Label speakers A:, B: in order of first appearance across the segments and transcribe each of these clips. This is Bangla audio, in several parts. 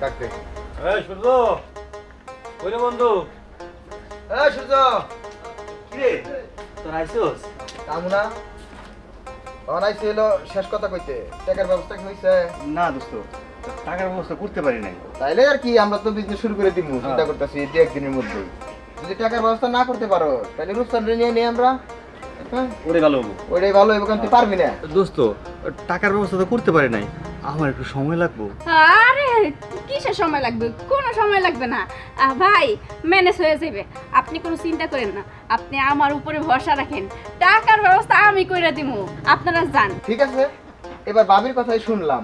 A: ডাকতে।
B: এই সূর্য! কইরে বন্ধু?
A: এই সূর্য!
B: তোর আইছস
A: কামুনা অনাইছে এলো শেষ কথা কইতে। টাকার ব্যবস্থা কি হইছে?
C: না দোস্ত টাকার ব্যবস্থা করতে পারি নাই।
A: তাইলে আর কি আমরা তো বিজনেস শুরু করে দিব চিন্তা করতেছি দু একদিনের মধ্যেই যদি টাকার ব্যবস্থা না করতে পারো তাহলে রূপসান নিয়ে নিয়ে আমরা। হ্যাঁ?
C: ওরে ভালো হব।
A: ওইটাই ভালো হবে কারণ তুই পারবি না।
C: দোস্ত টাকার ব্যবস্থা তো করতে পারি নাই। আমার একটু সময় লাগবো?
D: আরে কিসের সময় লাগবে? কোনো সময় লাগবে না। ভাই ম্যানেজ হয়ে যাবে আপনি কোনো চিন্তা করেন না। আপনি আমার উপরে ভরসা রাখেন। টাকার ব্যবস্থা আমি করে দিব আপনারা যান।
A: ঠিক আছে। এবার বাবির কথাই শুনলাম।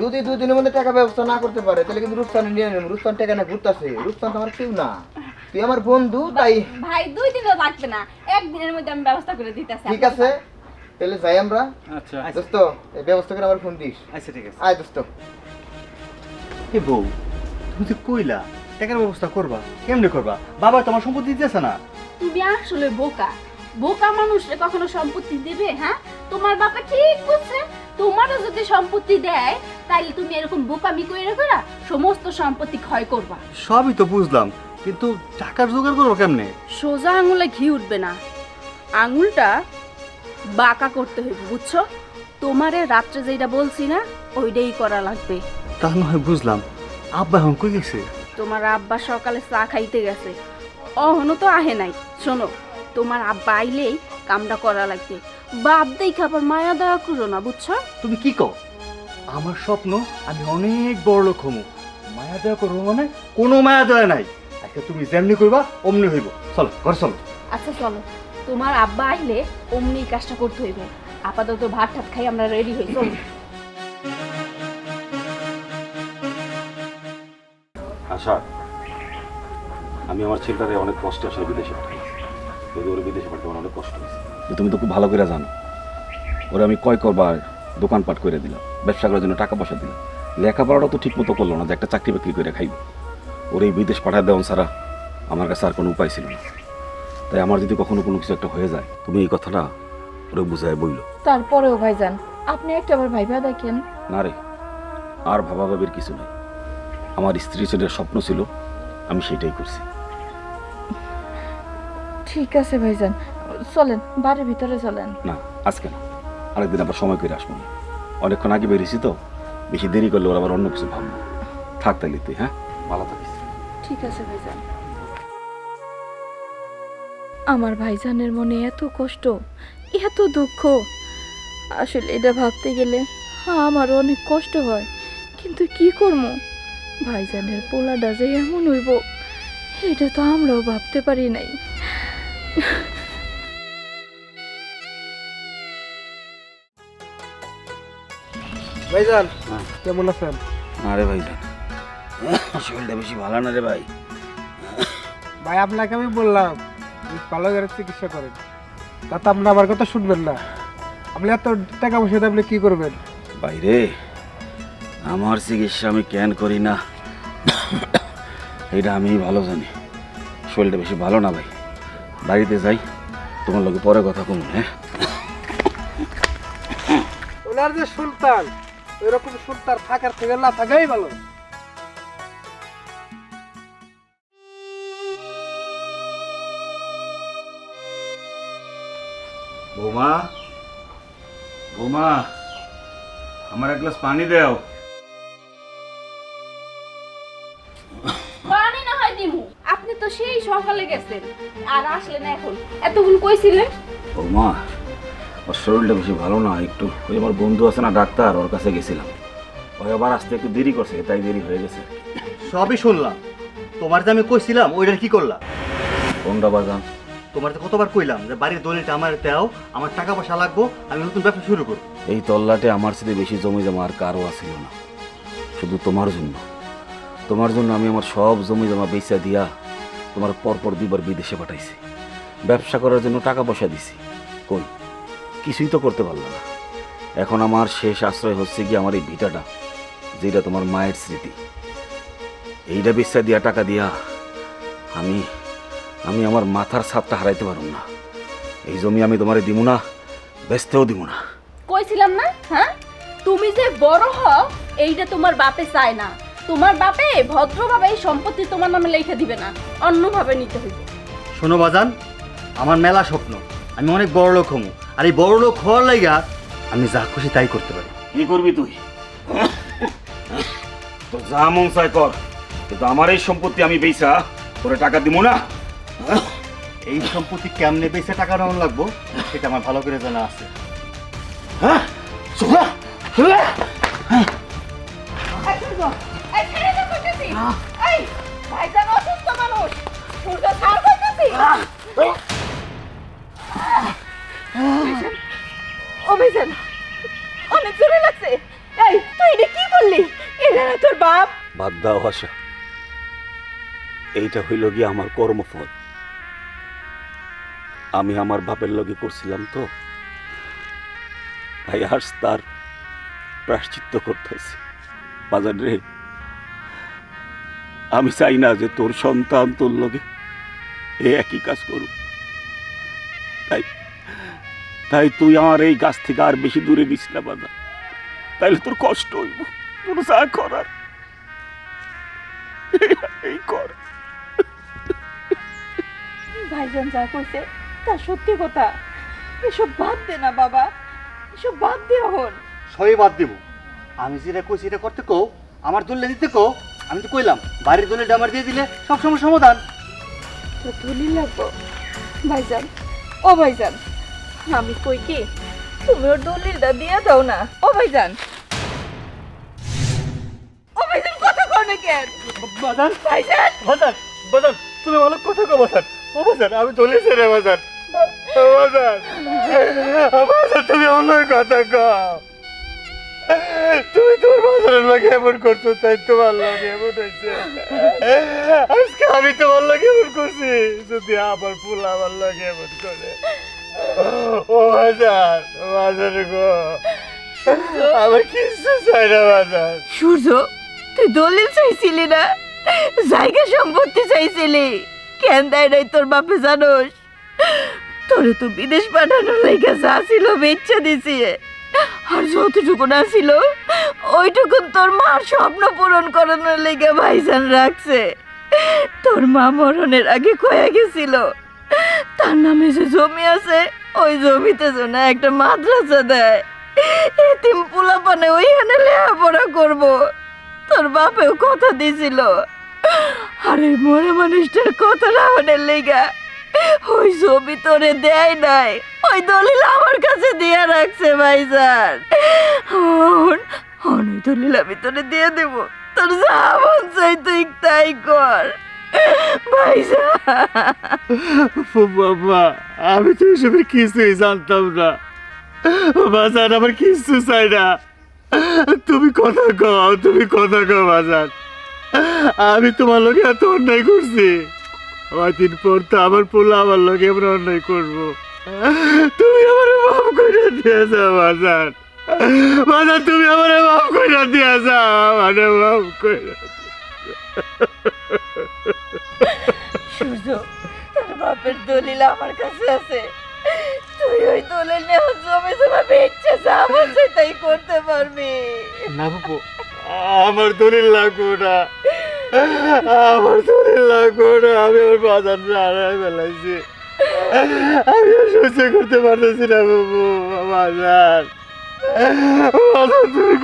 A: যদি দুদিনের মধ্যে টাকা ব্যবস্থা না করতে পারে তাহলে কিন্তু রূপসান নিয়ে নেব। রূপসান টাকা না ঘুরতেছে। রূপসান তো আমার কেউ না। তুই আমার বন্ধু তাই
D: ভাই দুই দিনও লাগবে না। একদিনের মধ্যে আমি ব্যবস্থা করে দিতেছি
A: ঠিক আছে। তাহলে যাই আমরা।
C: আচ্ছা।
A: দোস্ত এই ব্যবস্থা করে আমার ফোন দিস।
C: আচ্ছা ঠিক আছে।
A: আয় দোস্ত।
C: এ বউ তুমি তো কইলা টাকার ব্যবস্থা করবা কেমনে করবা? বাবা তোমার সম্পত্তি দিতেছে না।
D: তুমি আসলে বোকা। বোকা মানুষরে কখনো সম্পত্তি দিবে হ্যাঁ? তোমার বাবা ঠিক বুঝছে তোমারও যদি সম্পত্তি দেয় তাইলে তুমি এরকম বোকামি করে করে সমস্ত সম্পত্তি ক্ষয় করবা।
C: সবই তো বুঝলাম কিন্তু টাকার জোগাড় করব কেমনে?
D: সোজা আঙুলে ঘি উঠবে না। আঙুলটা বাঁকা করতে হইবে বুঝছ? তোমারে রাত্রে যেটা বলছি না ওইটাই করা লাগবে।
C: তা নয় বুঝলাম। আব্বা এখন কই গেছে?
D: তোমার আব্বা সকালে চা খাইতে গেছে। অহনো তো আহে নাই। শোনো তোমার আব্বা আইলেই কামটা করা লাগবে। বাপ দেই খাবার মায়া দয়া করো না বুঝছ?
C: তুমি কি কও? আমার স্বপ্ন আমি অনেক বড় লোক হমু। মায়া দেওয়া করব মানে কোনো মায়া দেওয়া নাই। আজকে তুমি যেমনি করবা অমনি হইব। চলো ঘর চলো।
D: আচ্ছা চলো। তোমার আব্বা আইলে অমনি কাজটা করতে হইবে। আপাতত ভাত টাত খাই আমরা রেডি হই চলো।
E: আশা আমি আমার ছেলেটারে অনেক কষ্টে আসলে বিদেশে পাঠাই যদি ওর বিদেশে পাঠাতে আমার অনেক কষ্ট হয়েছে। তুমি তো খুব ভালো করে জানো ওরে আমি কয় করবার দোকানপাট করে দিলাম ব্যবসা করার জন্য টাকা পয়সা দিলাম। লেখাপড়াটা তো ঠিক মতো করল না যে একটা চাকরি বাকরি করে খাইব। ওর এই বিদেশ পাঠায় দেওয়ান ছাড়া আমার কাছে আর কোনো উপায় ছিল না। তাই আমার যদি কখনো কোনো কিছু একটা হয়ে যায় তুমি এই কথাটা ওরে বুঝায় বইল।
F: তারপরেও ভাইজান আপনি একটা আবার ভাইবা দেখেন।
E: না রে আর ভাবা ভাবির কিছু নাই। আমার স্ত্রী ছেলের স্বপ্ন ছিল আমি সেটাই করছি।
F: ঠিক আছে ভাইজান চলেন বাড়ির ভিতরে চলেন।
E: না আজকে না আরেকদিন আবার সময় করে আসব না। অনেকক্ষণ আগে বেরিয়েছি তো বেশি দেরি করলে ওরা আবার অন্য কিছু ভাববো। থাক তাহলে তুই হ্যাঁ? ভালো থাকিস।
F: ঠিক আছে ভাইজান। আমার ভাইজানের মনে এত কষ্ট এত দুঃখ। আসলে এটা ভাবতে গেলে আমারও অনেক কষ্ট হয় কিন্তু কি করব? ভাইজানের পোলাটা যে এমন হইব এটা তো আমরাও ভাবতে পারি নাই।
G: ভাইজান
E: হ্যাঁ।
G: কেমন আছেন?
E: আরে ভাই জান শরীরটা বেশি ভালো না রে ভাই।
G: ভাই আপনাকে আমি বললাম ভালো করে চিকিৎসা করেন। তাতে আপনি আমার কথা শুনবেন না। আপনি এত টাকা পয়সা আপনি কি করবেন?
E: বাইরে আমার চিকিৎসা আমি কেন করি না? এটা আমি ভালো জানি। শরীরটা বেশি ভালো না ভাই। বাড়িতে যাই তোমার লোকে পরে কথা কম হ্যাঁ?
G: ওনার যে সুলতান এরকম সুলতান থাকার থেকে না থাকাই ভালো।
C: বৌমা বৌমা আমার এক গ্লাস পানি দাও।
D: পানি না হয় দিমু। আপনি তো সেই সকালে গেছেন আর আসলেন এখন। এতক্ষণ কইছিলেন
E: ও মা ওর শরীরটা বেশি ভালো না একটু ওই আমার বন্ধু আছে না ডাক্তার ওর কাছে গেছিলাম। ওই আবার আসতে একটু দেরি করছে তাই দেরি হয়ে গেছে।
C: সবই শুনলাম। তোমার যে আমি কইছিলাম ওইটার কি করলা?
E: কোনটা বাজান?
C: তোমার কতবার কইলাম যে বাড়ির দলিলটা আমার দেও, আমার টাকা পয়সা লাগবো, আমি নতুন ব্যবসা শুরু করব।
E: এই তল্লাটে আমার সাথে বেশি জমি জমা আর কারও আসিল না। শুধু তোমার জন্য। তোমার জন্য আমি আমার সব জমি জমা বেচা দিয়া তোমার পরপর দুইবার বিদেশে পাঠাইছি। ব্যবসা করার জন্য টাকা পয়সা দিছি। কই? কিছুই তো করতে পারলাম না। এখন আমার শেষ আশ্রয় হচ্ছে কি আমার এই ভিটাটা যেটা তোমার মায়ের স্মৃতি। এইটা বেচা দিয়া, টাকা দিয়া আমি আমি আমার মাথার ছাদটা হারাইতে পারব না। এই জমি আমি তোমারে দিব না বেচতেও দিব না।
D: কইছিলাম না? হ্যাঁ? তুমি যে বড় হও এইটা তোমার বাপে চায় না। তোমার বাপে ভদ্রভাবে এই সম্পত্তি তোমার নামে লেখা দিবে না। অন্যভাবে নিতে হইবে।
C: শোনো বাজান আমার মেলা স্বপ্ন। আমি অনেক বড় লোক হমু। আর এই বড় লোক হওয়ার লাইগা আমি যা খুশি তাই করতে পারি।
E: কি করবি তুই? তো যা মন চায় কর। কিন্তু আমার এই সম্পত্তি আমি বেচা তোরে টাকা দিব না।
C: এই সম্পত্তি কেমনে বেঁচে টাকা নেওয়া লাগবো সেটা আমার ভালো করে জানা আছে।
E: হ্যাঁ? সোনা? সোনা?
D: ভাইজান অসুস্থ মানুষ সূর্য ছাড় করতেছি ও ভাইজান অনেক জোরে লাগছে। এই তুই এটা কি করলি? এটা তোর বাপ।
E: বাদ দাও আশা এইটা হইল গিয়ে আমার কর্মফল। আমি আমার বাপের লগে করছিলাম তো। ভাই আজ তার প্রাশ্চিত্য করতেছি। বাজার রে, আমি চাই না যে তোর সন্তান তোর লগে এ একই কাজ করুক। তাই তাই তুই আমার এই গাছ থেকে আর বেশি দূরে দিস না বাজার। তাইলে তোর কষ্ট হইব, তোর যা করার, এই কর।
F: ভাইজান যা কইছে তা সত্যি কথা। এসব বাদ দে না বাবা। এসব বাদ দে হন
C: সবই বাদ দিব। আমি যেটা কইছি এটা করতে কও আমার দলে দিতে কও আমি তো কইলাম বাড়ির দলে ডামার দিয়ে দিলে সব সময় সমাধান।
F: তো তুলি লাগবো। ভাইজান ও ভাইজান আমি কই কি? তুমি ওর দলিলটা দিয়ে দাও না। ও ভাইজান। ও ভাইজান কথা কও না কেন?
C: বাজান।
F: ভাইজান।
C: বাজান বাজান তুমি ভালো কথা কো বাজান। ও বাজান আমি চলে এসে রে বাজান। তুমি অন্য কথা তোর এমন করছ, তাই লাগে আজকে আমি তোমার লাগে এমন করছি, যদি আমার ফুল আমার এমন করে। ও বাজার বাজার গো, আমার কিছু চাই না বাজার
F: সূর্য, তুই দলিল চাইছিলি না? জায়গা সম্পত্তি চাইছিলি। কেন দেয় নাই তোর বাপে জানোস? তোরে তো বিদেশ পাঠানোর লেগে যা ছিল বেচ্চা দিছি। আর যতটুকু না ছিল, ওইটুকু তোর মার স্বপ্ন পূরণ করানোর লেগে ভাইজান রাখছে। তোর মা মরণের আগে কয়ে গেছিল। তার নামে যে জমি আছে, ওই জমিতে যেন একটা মাদ্রাসা দেয়। এতিম পোলাপানে ওইখানে লেখাপড়া করব। তোর বাপেও কথা দিছিল। আর মরে মানুষটার কথা রাহনের লেগা ওই ছবি তোরে দেয় নাই। ওই দলিল আমার কাছে দিয়ে রাখছে, ভাইজান। হন হন, ওই দলিল আমি তোরে দিয়ে দেব। তোর যা মন চাই তুই তাই কর। ভাইজান।
C: বাবা আমি তো এসবের কিছুই জানতাম না। বাজার আমার কিছু চাই না। তুমি কথা কও, তুমি কথা কও বাজার আমি তোমার লোকে এত অন্যায় করছি। কয়দিন পর তো আমার পোলা আমার লোকে এমন অন্যায় করব। তুমি আমার মাফ করে দিয়ে যাও বাজার বাজার তুমি আমার মাফ করে দিয়ে যাও আমার মাফ করে
F: সূর্য তোর বাপের দলিল আমার কাছে আছে। তুই ওই দলিল নেওয়া জমে জমা বেচছে যা বলছে তাই করতে পারবি।
C: না বাবু আমার দলিল লাগবো না। আমার শরীর লাগবে না আমি ওর বাজার আড়াই ফেলাইছি আমি সহ্য করতে পারতেছি না, বাবু, বাজার। বাজার তুমি